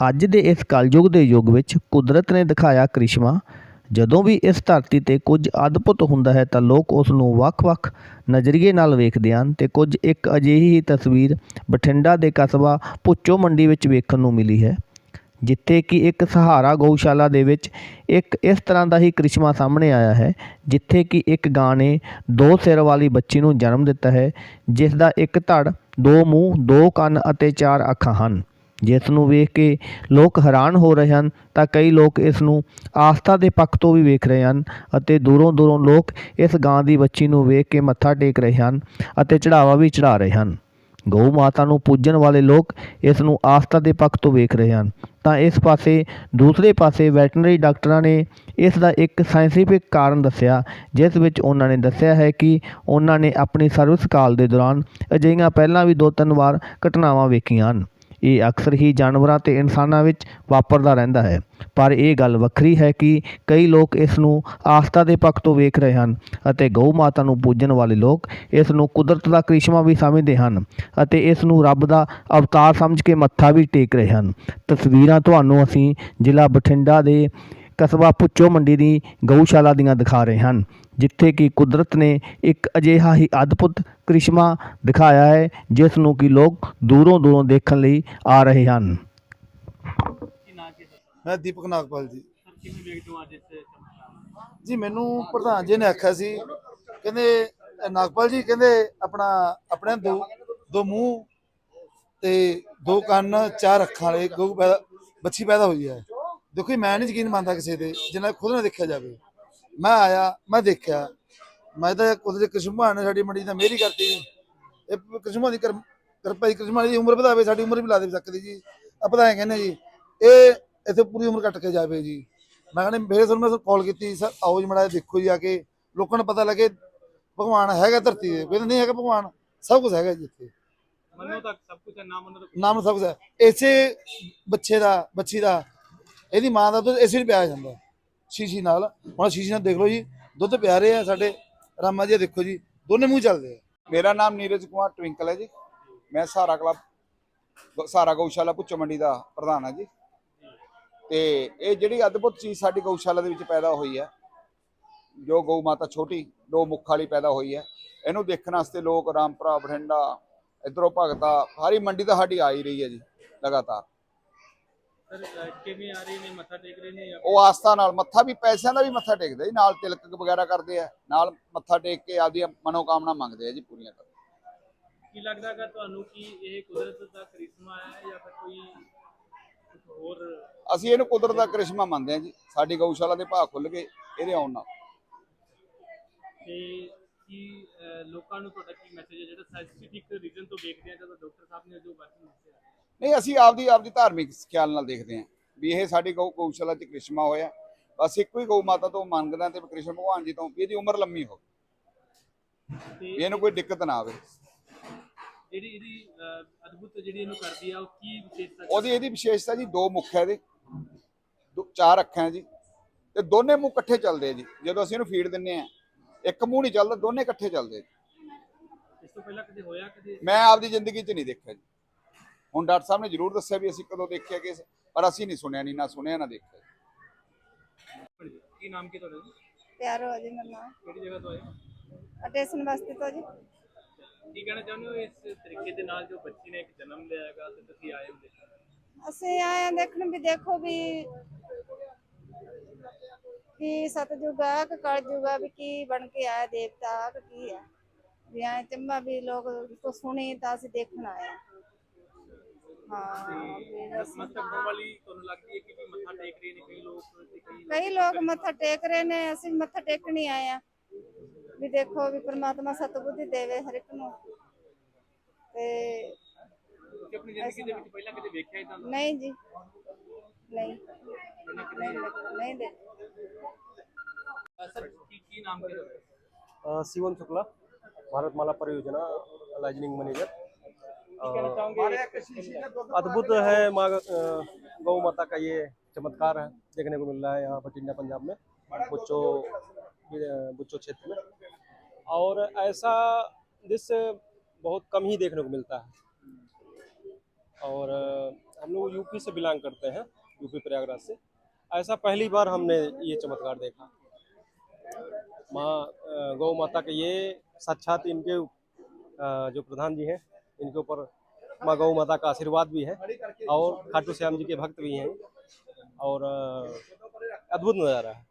ਅੱਜ ਦੇ ਇਸ ਕਲਯੁਗ ਦੇ ਯੁੱਗ ਵਿੱਚ ਕੁਦਰਤ ਨੇ ਦਿਖਾਇਆ ਕ੍ਰਿਸ਼ਮਾ। ਜਦੋਂ ਵੀ ਇਸ ਧਰਤੀ ਤੇ ਕੁਝ ਅਦਭੁਤ ਹੁੰਦਾ ਹੈ ਤਾਂ ਲੋਕ ਉਸ ਨੂੰ ਵੱਖ-ਵੱਖ ਨਜ਼ਰੀਏ ਨਾਲ ਵੇਖਦੇ ਹਨ ਤੇ ਕੁਝ ਇੱਕ ਅਜਿਹੀ ਹੀ ਤਸਵੀਰ ਬਠਿੰਡਾ ਦੇ ਕਸਬਾ ਭੁੱਚੋ ਮੰਡੀ ਵਿੱਚ ਵੇਖਣ ਨੂੰ ਮਿਲੀ ਹੈ, ਜਿੱਥੇ ਕਿ ਇੱਕ ਸਹਾਰਾ ਗਊਸ਼ਾਲਾ ਦੇ ਵਿੱਚ ਇੱਕ ਇਸ ਤਰ੍ਹਾਂ ਦਾ ਹੀ ਕ੍ਰਿਸ਼ਮਾ ਸਾਹਮਣੇ ਆਇਆ ਹੈ, ਜਿੱਥੇ ਕਿ ਇੱਕ ਗਾਂ ਨੇ ਦੋ ਸਿਰ ਵਾਲੀ ਬੱਚੀ ਨੂੰ ਜਨਮ ਦਿੱਤਾ ਹੈ, ਜਿਸ ਦਾ ਇੱਕ ਧੜ, ਦੋ ਮੂੰਹ, ਦੋ ਕੰਨ ਅਤੇ ਚਾਰ ਅੱਖਾਂ ਹਨ। ਜਿਸ ਨੂੰ ਵੇਖ ਕੇ ਲੋਕ ਹੈਰਾਨ ਹੋ ਰਹੇ ਹਨ, ਤਾਂ ਕਈ ਲੋਕ ਇਸ ਨੂੰ ਆਸਥਾ ਦੇ ਪੱਖ ਤੋਂ ਵੀ ਵੇਖ ਰਹੇ ਹਨ ਅਤੇ ਦੂਰੋਂ ਦੂਰੋਂ ਲੋਕ ਇਸ ਗਾਂ ਦੀ ਬੱਚੀ ਨੂੰ ਵੇਖ ਕੇ ਮੱਥਾ ਟੇਕ ਰਹੇ ਹਨ ਅਤੇ ਚੜਾਵਾ ਵੀ ਚੜਾ ਰਹੇ ਹਨ। ਗਊ ਮਾਤਾ ਨੂੰ ਪੂਜਣ ਵਾਲੇ ਲੋਕ ਇਸ ਨੂੰ ਆਸਥਾ ਦੇ ਪੱਖ ਤੋਂ ਵੇਖ ਰਹੇ ਹਨ। ਤਾਂ ਇਸ ਪਾਸੇ, ਦੂਸਰੇ ਪਾਸੇ ਵੈਟਰਨਰੀ ਡਾਕਟਰਾਂ ਨੇ ਇਸ ਦਾ ਇੱਕ ਸਾਇੰਟੀਫਿਕ ਕਾਰਨ ਦੱਸਿਆ, ਜਿਸ ਵਿੱਚ ਉਹਨਾਂ ਨੇ ਦੱਸਿਆ ਹੈ ਕਿ ਉਹਨਾਂ ਨੇ ਆਪਣੀ ਸਰਵਿਸ ਕਾਲ ਦੇ ਦੌਰਾਨ ਅਜਿਹੀਆਂ ਪਹਿਲਾਂ ਵੀ ਦੋ ਤਿੰਨ ਵਾਰ ਘਟਨਾਵਾਂ ਵੇਖੀਆਂ ਹਨ। ਇਹ ਅਕਸਰ ਹੀ ਜਾਨਵਰਾਂ ਤੇ ਇਨਸਾਨਾਂ ਵਿੱਚ ਵਾਪਰਦਾ ਰਹਿੰਦਾ ਹੈ। ਪਰ ਇਹ ਗੱਲ ਵੱਖਰੀ ਹੈ ਕਿ ਕਈ ਲੋਕ ਇਸ ਨੂੰ ਆਸਥਾ ਦੇ ਪੱਖ ਤੋਂ ਵੇਖ ਰਹੇ ਹਨ ਅਤੇ ਗਊ ਮਾਤਾ ਨੂੰ ਪੂਜਣ ਵਾਲੇ ਲੋਕ ਇਸ ਨੂੰ ਕੁਦਰਤ ਦਾ ਕ੍ਰਿਸ਼ਮਾ ਵੀ ਸਮਝਦੇ ਹਨ ਅਤੇ ਇਸ ਨੂੰ ਰੱਬ ਦਾ ਅਵਤਾਰ ਸਮਝ ਕੇ ਮੱਥਾ ਵੀ ਟੇਕ ਰਹੇ ਹਨ। ਤਸਵੀਰਾਂ ਤੁਹਾਨੂੰ ਅਸੀਂ ਜ਼ਿਲ੍ਹਾ ਬਠਿੰਡਾ ਦੇ ਕਸਬਾ ਪੁੱਚੋ ਮੰਡੀ ਦੀ ਗਊਸ਼ਾਲਾ ਦੀਆਂ ਦਿਖਾ ਰਹੇ ਹਨ ਜਿੱਥੇ ਕਿ ਕੁਦਰਤ ਨੇ ਇੱਕ ਅਜਿਹਾ ਹੀ ਅਦਭੁਤ ਕ੍ਰਿਸ਼ਮਾ ਦਿਖਾਇਆ ਹੈ ਜਿਸ ਨੂੰ ਕਿ ਲੋਕ ਦੂਰੋਂ ਦੂਰੋਂ ਦੇਖਣ ਲਈ ਆ ਰਹੇ ਹਨ। ਮੈਂ ਦੀਪਕ ਨਾਗਪਾਲ ਜੀ। ਸਰ ਕਿਵੇਂ ਵੇਖਦੇ ਹੋ ਅੱਜ ਇਸ ਚਮਤਕਾਰ ਜੀ ਮੈਨੂੰ ਪ੍ਰਧਾਨ ਜੀ ਨੇ ਆਖਿਆ ਸੀ ਕਹਿੰਦੇ ਨਾਗਪਾਲ ਜੀ ਕਹਿੰਦੇ ਆਪਣਾ ਆਪਣੇ ਦੋ ਦੋ ਮੂੰਹ ਤੇ ਦੋ ਕੰਨ ਚਾਰ ਅੱਖਾਂ ਵਾਲੇ ਗਊ ਪੈਦਾ ਬੱਚੀ ਪੈਦਾ ਹੋਈ ਹੈ। ਦੇਖੋ ਜੀ, ਮੈਂ ਨਹੀਂ ਯਕੀਨ ਮੰਨਦਾ ਕਿਸੇ ਤੇ ਜਿੰਨਾ ਖੁਦ ਨਾ ਦੇਖਿਆ ਜਾਵੇ। ਮੈਂ ਆਇਆ ਮੈਂ ਦੇਖਿਆ। ਮੈਂ ਤਾਂ ਕੁਦਰਤ ਕ੍ਰਿਸ਼ਮਾ ਨੇ ਸਾਡੀ ਮੰਡੀ ਦਾ ਮੇਰੀ ਕਰਤੀ। ਇਹ ਕ੍ਰਿਸ਼ਮਾ ਦੀ ਕਿਰਪ- ਦੀ ਕ੍ਰਿਸ਼ਮਾ ਦੀ ਉਮਰ ਵਧਾਵੇ ਸਾਡੀ ਉਮਰ ਵੀ ਲਾ ਦੇ ਸਕਦੀ ਜੀ। ਆਪਾਂ ਤਾਂ ਐਂ ਕਹਿੰਦੇ ਜੀ ਇਹ ਇੱਥੇ ਪੂਰੀ ਉਮਰ ਕੱਟ ਕੇ ਜਾਵੇ ਜੀ। ਮੈਂ ਕਹਿੰਦਾ ਮੇਰੇ ਤੁਹਾਨੂੰ ਮੈਂ ਕਾਲ ਕੀਤੀ ਸਰ ਆਓ ਜੀ ਮੜਾ ਦੇਖੋ ਜੀ ਆ ਕੇ। ਲੋਕਾਂ ਨੂੰ ਪਤਾ ਲੱਗੇ ਭਗਵਾਨ ਹੈਗਾ ਧਰਤੀ ਤੇ। ਕੋਈ ਨਹੀਂ ਹੈਗਾ ਭਗਵਾਨ ਸਭ ਕੁਝ ਹੈਗਾ ਜੀ ਇੱਥੇ। ਮੰਨੋ ਤਾਂ ਸਭ ਕੁਝ ਹੈ ਨਾ ਮੰਨੋ ਨਾਮ ਸਭ ਕੁਝ ਹੈ। ਇਸੇ ਬੱਚੇ ਦਾ ਬੱਚੀ ਦਾ ਇਹਦੀ ਮਾਂ ਦਾ ਦੁੱਧ ਇਸੇ ਨੂੰ ਪਿਆਇਆ ਜਾਂਦਾ ਸ਼ੀਸ਼ੀ ਨਾਲ। ਹੁਣ ਸ਼ੀਸ਼ੀ ਨਾਲ ਦੇਖ ਲਓ ਜੀ, ਦੁੱਧ ਪਿਆ ਰਹੇ ਆ ਸਾਡੇ ਰਾਮਾ ਜੀ ਦੇਖੋ ਜੀ, ਦੋਨੇ ਮੂੰਹ ਚੱਲਦੇ ਆ। ਮੇਰਾ ਨਾਮ ਨੀਰਜ ਕੁਮਾਰ ਟਵਿੰਕਲ ਹੈ ਜੀ। ਮੈਂ ਸਹਾਰਾ ਕਲੱਬ ਗ- ਸਹਾਰਾ ਗਊਸ਼ਾਲਾ ਪੁੱਚੋ ਮੰਡੀ ਦਾ ਪ੍ਰਧਾਨ ਹਾਂ ਜੀ। ਤੇ ਇਹ ਜਿਹੜੀ ਅਦਭੁਤ ਚੀਜ਼ ਸਾਡੀ ਗਊਸ਼ਾਲਾ ਦੇ ਵਿੱਚ ਪੈਦਾ ਹੋਈ ਹੈ, ਜੋ ਗਊ ਮਾਤਾ ਛੋਟੀ, ਦੋ ਮੁੱਖ ਵਾਲੀ ਪੈਦਾ ਹੋਈ ਹੈ, ਇਹਨੂੰ ਦੇਖਣ ਵਾਸਤੇ ਲੋਕ ਰਾਮਪੁਰਾ, ਬਠਿੰਡਾ, ਇਧਰੋਂ ਭਗਤਾ ਸਾਰੀ ਮੰਡੀ ਤਾਂ ਸਾਡੀ ਆ ਹੀ ਰਹੀ ਹੈ ਜੀ, ਲਗਾਤਾਰ। ਸਰ ਅਹ, ਕਿਵੇਂ ਆ ਰਹੇ ਨੇ? ਮੱਥਾ ਟੇਕ ਰਹੇ ਨੇ ਜਾਂ ਉਹ ਆਸਥਾ ਨਾਲ ਮੱਥਾ ਵੀ ਪੈਸਿਆਂ ਦਾ ਵੀ ਮੱਥਾ ਟੇਕਦੇ ਜੀ ਨਾਲ ਤਿਲਕ ਵਗੈਰਾ ਕਰਦੇ ਆ ਨਾਲ ਮੱਥਾ ਟੇਕ ਕੇ ਆਪਦੀਆਂ ਮਨੋਕਾਮਨਾ ਮੰਗਦੇ ਆ ਜੀ ਪੂਰੀਆਂ ਕਰਦੇ ਕੀ ਲੱਗਦਾ ਹੈਗਾ ਤੁਹਾਨੂੰ ਕਿ ਇਹ ਕੁਦਰਤ ਦਾ ਕ੍ਰਿਸ਼ਮਾ ਹੈ ਜਾਂ ਫਿਰ ਕੋਈ ਹੋਰ ਅਸੀਂ ਇਹਨੂੰ ਕੁਦਰਤ ਦਾ ਕ੍ਰਿਸ਼ਮਾ ਮੰਨਦੇ ਹਾਂ ਜੀ ਸਾਡੀ ਗਊਸ਼ਾਲਾ ਦੇ ਭਾਅ ਖੁੱਲ ਗਏ ਇਹਦੇ ਆਉਣ ਨਾਲ। ਤੇ ਕੀ ਅਹ, ਲੋਕਾਂ ਨੂੰ ਤੁਹਾਡਾ ਕੀ ਮੈਸੇਜ ਹੈ? ਜਿਹੜਾ ਸਾਇੰਟਿਫਿਕ ਰੀਜ਼ਨ ਤੋਂ ਵੇਖਦੇ ਆ ਜਦੋਂ ਡਾਕਟਰ ਸਾਹਿਬ ਨੇ ਜੋ ਵਰਤਨ ਦੱਸਿਆ। ਨਹੀਂ ਅਸੀਂ ਆਪਦੀ ਆਪਦੀ ਧਾਰਮਿਕ ਖਿਆਲ ਨਾਲ ਦੇਖਦੇ ਹਾਂ ਵੀ ਇਹ ਸਾਡੀ ਗਊ ਗਊਸ਼ਾਲਾ 'ਚ ਕ੍ਰਿਸ਼ਮਾ ਹੋਇਆ। ਬਸ ਇੱਕੋ ਹੀ ਗਊ ਮਾਤਾ ਤੋਂ ਮੰਗਦੇ ਹਾਂ ਤੇ ਕ੍ਰਿਸ਼ਨ ਭਗਵਾਨ ਜੀ ਤੋਂ ਵੀ ਇਹਦੀ ਉਮਰ ਲੰਮੀ ਹੋਵੇ। ਤੇ ਵੀ ਇਹਨੂੰ ਕੋਈ ਦਿੱਕਤ ਨਾ ਆਵੇ। ਜਿਹੜੀ ਇਹਦੀ ਅਦਭੁਤ ਜਿਹੜੀ ਇਹਨੂੰ ਕਰਦੀ ਆ ਉਹ ਕੀ ਵਿਸ਼ੇਸ਼ਤਾ ਉਹਦੀ ਇਹਦੀ ਵਿਸ਼ੇਸ਼ਤਾ ਜੀ ਦੋ ਮੁੱਖ ਹੈ ਇਹਦੇ। ਦੋ- ਚਾਰ ਅੱਖਾਂ ਹੈ ਜੀ। ਤੇ ਦੋਨੇ ਮੂੰਹ ਇਕੱਠੇ ਚੱਲਦੇ ਆ ਜੀ। ਜਦੋਂ ਅਸੀਂ ਇਹਨੂੰ ਫੀਡ ਦਿੰਨੇ ਆ ਇੱਕ ਮੂੰਹ ਨਹੀਂ ਚੱਲਦਾ ਦੋਨੇ ਇਕੱਠੇ ਚੱਲਦੇ ਆ। ਇਸ ਤੋਂ ਪਹਿਲਾਂ ਕਦੇ ਹੋਇਆ ਕਦੇ? ਮੈਂ ਆਪਦੀ ਜ਼ਿੰਦਗੀ 'ਚ ਨਹੀਂ ਦੇਖਿਆ ਜੀ। ਹੁਣ ਡਾਕਟਰ ਸਾਹਿਬ ਨੇ ਜ਼ਰੂਰ ਦੱਸਿਆ ਵੀ ਅਸੀਂ ਕਦੋਂ ਦੇਖਿਆ ਕਿ ਪਰ ਅਸੀਂ ਨਹੀਂ ਸੁਣਿਆ ਨਹੀਂ ਨਾ ਸੁਣਿਆ ਨਾ ਦੇਖਿਆ। ਕੀ ਨਾਮ ਕੀ ਤੁਹਾਡਾ ਜੀ? ਪਿਆਰੋ ਅਜੇ ਮੇਰਾ ਨਾਮ। ਕਿਹੜੀ ਜਗ੍ਹਾ ਤੋਂ ਆਏ ਹੋ? ਅਟੈਸ਼ਨ ਵਾਸਤੇ ਤੋਂ ਜੀ। ਕੀ ਕਹਿਣਾ ਚਾਹੁੰਦੇ ਹੋ ਇਸ ਤਰੀਕੇ ਦੇ ਨਾਲ ਜੋ ਬੱਚੀ ਨੇ ਇੱਕ ਜਨਮ ਲਿਆ ਹੈਗਾ ਤੇ ਤੁਸੀਂ ਆਏ ਹੋ ਦੇਖਣ ਅਸੀਂ ਆਏ ਹਾਂ ਦੇਖਣ ਵੀ ਦੇਖੋ ਵੀ ਕੀ ਸਤਜੁਗ ਕਿ ਵੀ ਕੀ ਬਣ ਕੇ ਆਇਆ ਦੇਵਤਾ ਕਿ ਕੀ ਆ। ਵੀ ਐ ਚੰਮਾ ਵੀ ਲੋਕ ਕੋ ਸੁਣੀ ਤਾਂ ਅਸੀਂ ਦੇਖਣ ਆਏ ਹਾਂ। ਹਾਂ ਵੀ ਅਸੀਂ- ਮਤਲਬ ਵਾਲੀ ਤੁਹਾਨੂੰ ਲੱਗਦੀ ਹੈ ਕਿ ਵੀ ਮੱਥਾ ਟੇਕ ਰਹੇ ਨੇ ਕਈ ਲੋਕ ਤੇ ਕਈ ਕਈ ਲੋਕ ਮੱਥਾ ਟੇਕ ਰਹੇ ਨੇ ਅਸੀਂ ਵੀ ਮੱਥਾ ਟੇਕਣ ਹੀ ਆਏ ਆ ਵੀ ਦੇਖੋ ਵੀ ਪ੍ਰਮਾਤਮਾ ਸਤਬੁੱਧੀ ਦੇਵੇ ਹਰ ਇੱਕ ਨੂੰ ਤੇ ਤੁਸੀਂ ਆਪਣੀ ਜ਼ਿੰਦਗੀ ਦੇ ਵਿੱਚ ਪਹਿਲਾਂ ਕਦੇ ਵੇਖਿਆ ਇਦਾਂ ਦਾ ਨਹੀਂ ਜੀ ਨਹੀਂ ਨਹੀਂ ਨਹੀਂ ਦੇਖ ਸਰ ਕੀ ਕੀ ਨਾਮ ਕੀ ਤੁਹਾਡਾ अ, शिवम शुक्ला भारतमाला परियोजना लाइजनिंग मैनेजर ਕੀ ਕਹਿਣਾ ਚਾਹੋਗੇ अद्भुत है माँ गौ माता का ये चमत्कार है देखने को मिल रहा है यहाँ बठिंडा पंजाब में बुच्चो बुच्चो क्षेत्र में। और ऐसा दृश्य बहुत कम ही देखने को मिलता है। और हम लोग यूपी से बिलोंग करते हैं यूपी प्रयागराज से। ऐसा पहली बार हमने ये चमत्कार देखा। माँ गौ माता का ये साक्षात इनके जो प्रधान जी हैं इनके ऊपर माँ गौ माता का आशीर्वाद भी है और खाटू श्याम जी के भक्त भी हैं और अ, अद्भुत नज़ारा है